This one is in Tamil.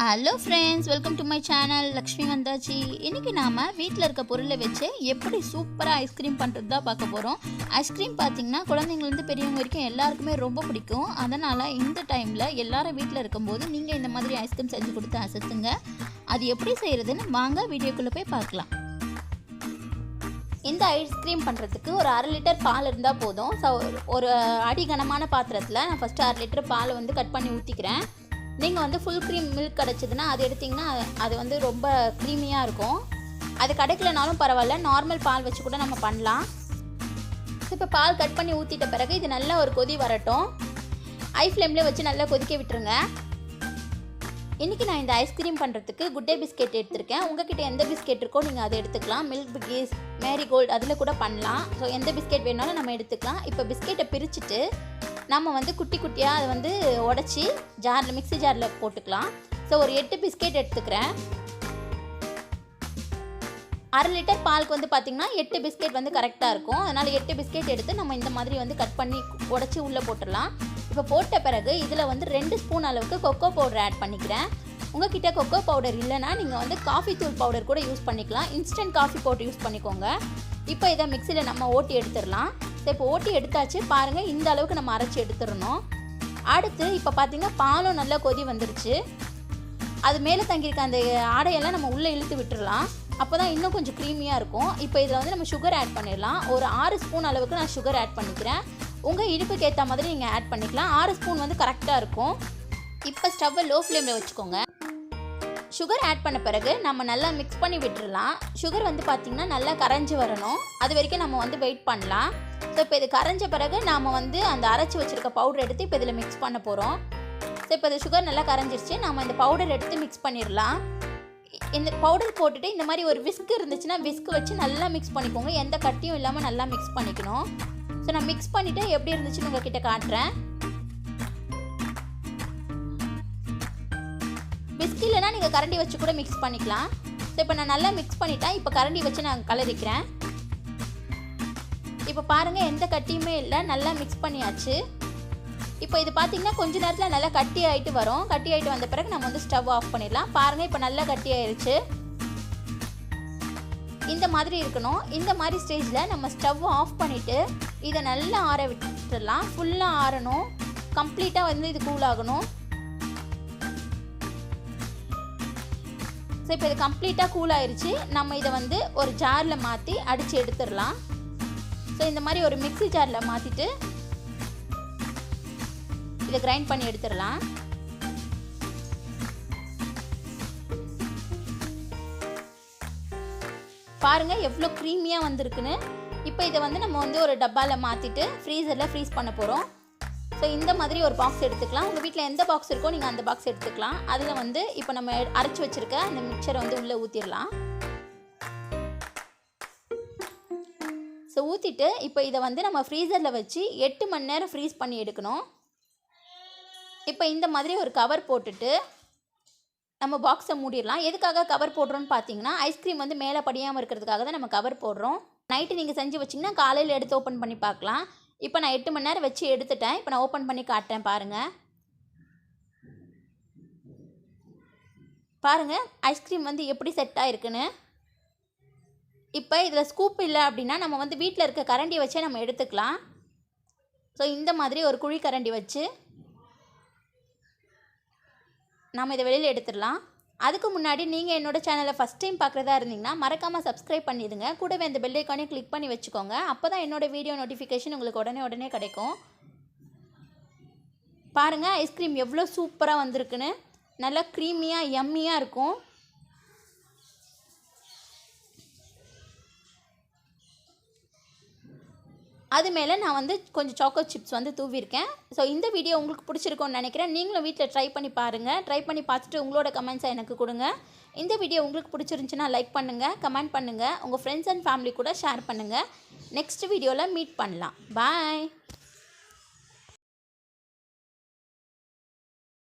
Hello friends welcome to my channel Lakshmi வந்தாச்சி இன்றைக்கி நாம் வீட்டில் இருக்க பொருளை வச்சு எப்படி சூப்பராக ஐஸ்கிரீம் பண்ணுறது தான் பார்க்க போகிறோம் ஐஸ்கிரீம் பார்த்தீங்கன்னா குழந்தைங்கலேருந்து பெரியவங்க வரைக்கும் எல்லாருக்குமே ரொம்ப பிடிக்கும். அதனால் இந்த டைமில் எல்லாரும் வீட்டில் இருக்கும்போது நீங்கள் இந்த மாதிரி ஐஸ்கிரீம் செஞ்சு கொடுத்து அசத்துங்க. அது எப்படி செய்கிறதுன்னு வாங்க வீடியோக்குள்ளே போய் பார்க்கலாம். இந்த ஐஸ்கிரீம் பண்ணுறதுக்கு ஒரு அரை லிட்டர் பால் இருந்தால் போதும். ஸோ ஒரு அடி கனமான பாத்திரத்தில் நான் ஃபஸ்ட்டு அரை லிட்டர் பால் வந்து கட் பண்ணி ஊற்றிக்கிறேன் நீங்கள் வந்து ஃபுல் க்ரீம் மில்க் கிடச்சிதுன்னா அது எடுத்திங்கன்னா அது வந்து ரொம்ப க்ரீமியாக இருக்கும். அது கிடைக்கலனாலும் பரவாயில்ல. நார்மல் பால் வச்சு கூட நம்ம பண்ணலாம். இப்போ பால் கட் பண்ணி ஊற்றிட்ட பிறகு இது நல்லா ஒரு கொதி வரட்டும். ஐ ஃப்ளேம்லேயே வச்சு நல்லா கொதிக்க விட்டுருங்க. இன்றைக்கி நான் இந்த ஐஸ்கிரீம் பண்ணுறதுக்கு குட்டே பிஸ்கெட் எடுத்திருக்கேன். உங்ககிட்ட எந்த பிஸ்கெட் இருக்கோ நீங்கள் அதை எடுத்துக்கலாம். மில்க் பிகிஸ் மேரிகோல்டு அதில் கூட பண்ணலாம். ஸோ எந்த பிஸ்கெட் வேணாலும் நம்ம எடுத்துக்கலாம். இப்போ பிஸ்கெட்டை பிரிச்சுட்டு நம்ம வந்து குட்டி குட்டியாக அதை வந்து உடச்சி ஜாரில் மிக்ஸி ஜாரில் போட்டுக்கலாம். ஸோ ஒரு எட்டு பிஸ்கெட் எடுத்துக்கிறேன். அரை லிட்டர் பாலுக்கு வந்து பார்த்திங்கன்னா எட்டு பிஸ்கெட் வந்து கரெக்டாக இருக்கும். அதனால் எட்டு பிஸ்கெட் எடுத்து நம்ம இந்த மாதிரி வந்து கட் பண்ணி உடச்சி உள்ளே போட்டுடலாம். இப்போ போட்ட பிறகு இதில் வந்து ரெண்டு ஸ்பூன் அளவுக்கு கொக்கோ பவுடர் ஆட் பண்ணிக்கிறேன். உங்ககிட்ட கொக்கோ பவுடர் இல்லைன்னா நீங்கள் வந்து காஃபி தூள் பவுடர் கூட யூஸ் பண்ணிக்கலாம். இன்ஸ்டன்ட் காஃபி போட்டு யூஸ் பண்ணிக்கோங்க. இப்போ இதை மிக்சியில் நம்ம ஓட்டி எடுத்துடலாம். இப்போ ஓட்டி எடுத்தாச்சு. பாருங்கள் இந்த அளவுக்கு நம்ம அரைச்சி எடுத்துடணும். அடுத்து இப்போ பார்த்தீங்கன்னா பாலும் நல்லா கொதி வந்துருச்சு. அது மேலே தங்கியிருக்க அந்த ஆடையெல்லாம் நம்ம உள்ளே இழுத்து விட்டுடலாம் அப்போ தான் இன்னும் கொஞ்சம் க்ரீமியாக இருக்கும். இப்போ இதில் வந்து நம்ம சுகர் ஆட் பண்ணிடலாம். ஒரு ஆறு ஸ்பூன் அளவுக்கு நான் சுகர் ஆட் பண்ணிக்கிறேன். உங்கள் இனிப்புக்கு ஏற்ற மாதிரி நீங்கள் ஆட் பண்ணிக்கலாம். ஆறு ஸ்பூன் வந்து கரெக்டாக இருக்கும். இப்போ ஸ்டவ்வை லோ ஃப்ளேமில் வச்சுக்கோங்க. சுகர் ஆட் பண்ண பிறகு நம்ம நல்லா மிக்ஸ் பண்ணி விட்டுடலாம் சுகர் வந்து பார்த்திங்கன்னா நல்லா கரைஞ்சி வரணும். அது வரைக்கும் நம்ம வந்து வெயிட் பண்ணலாம். ஸோ இப்போ இது கரைஞ்ச பிறகு நாம் வந்து அந்த அரைச்சி வச்சுருக்க பவுடர் எடுத்து இப்போ இதில் மிக்ஸ் பண்ண போகிறோம் ஸோ இப்போ இந்த சுகர் நல்லா கரைஞ்சிருச்சு. நம்ம இந்த பவுடர் எடுத்து மிக்ஸ் பண்ணிடலாம். இந்த பவுடர் போட்டுட்டு இந்த மாதிரி ஒரு விஸ்க் இருந்துச்சுன்னா விஸ்க் வச்சு நல்லா மிக்ஸ் பண்ணிக்கோங்க. எந்த கட்டியும் இல்லாமல் நல்லா மிக்ஸ் பண்ணிக்கணும். ஸோ நான் மிக்ஸ் பண்ணிவிட்டு எப்படி இருந்துச்சுன்னு உங்ககிட்ட காட்டுறேன். பிஸ்க் இல்லைனா நீங்கள் கரண்டி வச்சு கூட மிக்ஸ் பண்ணிக்கலாம். ஸோ இப்போ நான் நல்லா மிக்ஸ் பண்ணிட்டேன். இப்போ கரண்டி வச்சு நான் கலரிக்கிறேன். இப்போ பாருங்கள் எந்த கட்டியுமே இல்லை. நல்லா மிக்ஸ் பண்ணியாச்சு. இப்போ இது பார்த்தீங்கன்னா கொஞ்ச நேரத்தில் நல்லா கட்டி ஆகிட்டு வரும். கட்டி ஆகிட்டு வந்த பிறகு நம்ம வந்து ஸ்டவ் ஆஃப் பண்ணிடலாம். பாருங்கள் இப்போ நல்லா கட்டி ஆயிடுச்சு இந்த மாதிரி இருக்கணும். இந்த மாதிரி ஸ்டேஜில் நம்ம ஸ்டவ் ஆஃப் பண்ணிவிட்டு இதை நல்லா ஆற விட்டுடலாம். ஃபுல்லாக ஆறணும். கம்ப்ளீட்டாக வந்து இது கூல் ஆகணும். ஸோ இப்போ இது கம்ப்ளீட்டாக கூல் ஆயிடுச்சு நம்ம இதை வந்து ஒரு ஜாரில் மாற்றி அடித்து எடுத்துடலாம். ஸோ இந்த மாதிரி ஒரு மிக்ஸி ஜாரில் மாற்றிட்டு இதை கிரைண்ட் பண்ணி எடுத்துடலாம். பாருங்கள் எவ்வளோ க்ரீமியாக வந்திருக்குன்னு. இப்போ இதை வந்து நம்ம வந்து ஒரு டப்பாவில் மாற்றிட்டு ஃப்ரீசரில் ஃப்ரீஸ் பண்ண போகிறோம் ஸோ இந்த மாதிரி ஒரு பாக்ஸ் எடுத்துக்கலாம். உங்கள் வீட்டில் எந்த பாக்ஸ் இருக்கோ நீங்கள் அந்த பாக்ஸ் எடுத்துக்கலாம். அதில் வந்து இப்போ நம்ம அரைச்சி வச்சுருக்க அந்த மிக்சரை வந்து உள்ளே ஊற்றிடலாம் ஸோ ஊற்றிட்டு இப்போ இதை வந்து நம்ம ஃப்ரீசரில் வச்சு எட்டு மணி நேரம் ஃப்ரீஸ் பண்ணி எடுக்கணும். இப்போ இந்த மாதிரி ஒரு கவர் போட்டுட்டு நம்ம பாக்ஸை மூடிடலாம் எதுக்காக கவர் போடுறோன்னு பார்த்தீங்கன்னா ஐஸ்கிரீம் வந்து மேலே படியாமல் இருக்கிறதுக்காக தான் நம்ம கவர் போடுறோம். நைட்டு நீங்கள் செஞ்சு வச்சிங்கன்னா காலையில் எடுத்து ஓப்பன் பண்ணி பார்க்கலாம் இப்போ நான் எட்டு மணி நேரம் வச்சு எடுத்துட்டேன். இப்போ நான் ஓப்பன் பண்ணி காட்டுறேன் பாருங்கள் பாருங்கள் ஐஸ்கிரீம் வந்து எப்படி செட் ஆகிருக்குன்னு இப்போ இதில் ஸ்கூப் இல்லை அப்படின்னா நம்ம வந்து வீட்டில் இருக்க கரண்டி வச்சே நம்ம எடுத்துக்கலாம். ஸோ இந்த மாதிரி ஒரு குழி கரண்டி வச்சு நாம் இதை வெளியில் எடுத்துடலாம். அதுக்கு முன்னாடி நீங்கள் என்னோடய சேனலை ஃபஸ்ட் டைம் பார்க்குறதா இருந்தீங்கன்னா மறக்காமல் சப்ஸ்கிரைப் பண்ணிடுங்க. கூடவே அந்த பெல் ஐக்கானையும் கிளிக் பண்ணி வச்சுக்கோங்க. அப்போ தான் என்னோடய வீடியோ நோட்டிஃபிகேஷன் உங்களுக்கு உடனே உடனே கிடைக்கும். பாருங்கள் ஐஸ்கிரீம் எவ்வளோ சூப்பராக வந்திருக்குன்னு. நல்லா க்ரீமியாக எம்மியாக இருக்கும். அது மேலே நான் வந்து கொஞ்சம் சாக்கோ சிப்ஸ் வந்து தூவிருக்கேன் ஸோ இந்த வீடியோ உங்களுக்கு பிடிச்சிருக்கும்னு நினைக்கிறேன். நீங்களும் வீட்டில் ட்ரை பண்ணி பாருங்கள் ட்ரை பண்ணி பார்த்துட்டு உங்களோட கமெண்ட்ஸை எனக்கு கொடுங்க. இந்த வீடியோ உங்களுக்கு பிடிச்சிருந்துச்சுன்னா லைக் பண்ணுங்கள் கமெண்ட் பண்ணுங்கள் உங்கள் ஃப்ரெண்ட்ஸ் அண்ட் ஃபேமிலி கூட ஷேர் பண்ணுங்கள் நெக்ஸ்ட் வீடியோவில் மீட் பண்ணலாம். பாய்